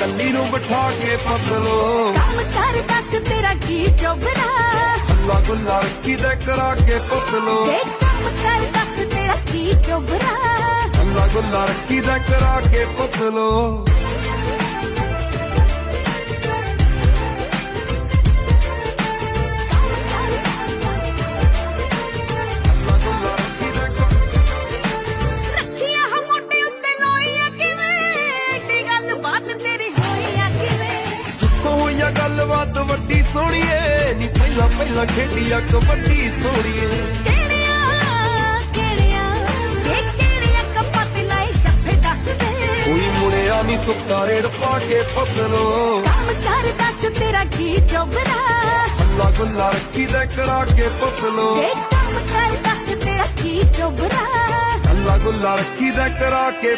ਕੱਲੀ ਨੂੰ ਬਿਠਾ ਕੇ ਪਤਲੋ ਕੰਮ ਕਰ ਦੱਸ ਤੇਰਾ ਕੀ ਚੋਬਰਾ ਹੱਲਾ ਗੁੱਲਾ ਰੱਖੀ ਦੇ ਕਰਾ ਕੇ ਪਤਲੋ। ਕੰਮ ਕਰ ਦੱਸ ਤੇਰਾ ਕੀ ਚੋਬਰਾ ਹੱਲਾ ਗੁੱਲਾ ਰੱਖੀ ਦੇ ਕਰਾ ਕੇ ਪਤਲੋ। ਗੱਲਬਾਤ ਵੱਡੀ ਸੋਹਣੀਏ। ਨੀ ਪਹਿਲਾਂ ਪਹਿਲਾਂ ਖੇਡੀਆਂ ਕਬੱਡੀ ਸੋਹਣੀਏ। ਕੋਈ ਮੁੜਿਆ ਨਹੀਂ ਸੁੱਕਾ ਰੇੜ ਪਾ ਕੇ ਪਤਲੋ ਕੰਮ ਕਰ ਦੱਸ ਤੇਰਾ ਕੀ ਚੋਬਰਾ ਹੱਲਾ ਗੁੱਲਾ ਰੱਖੀ ਦੇ ਕਰਾ ਕੇ ਜੇ ਕੰਮ ਕਰ ਦੱਸ ਤੇਰਾ ਕੀ ਚੋਬਰਾ ਹੱਲਾ ਗੁੱਲਾ ਰੱਖੀ ਦੇ ਕਰਾ ਕੇ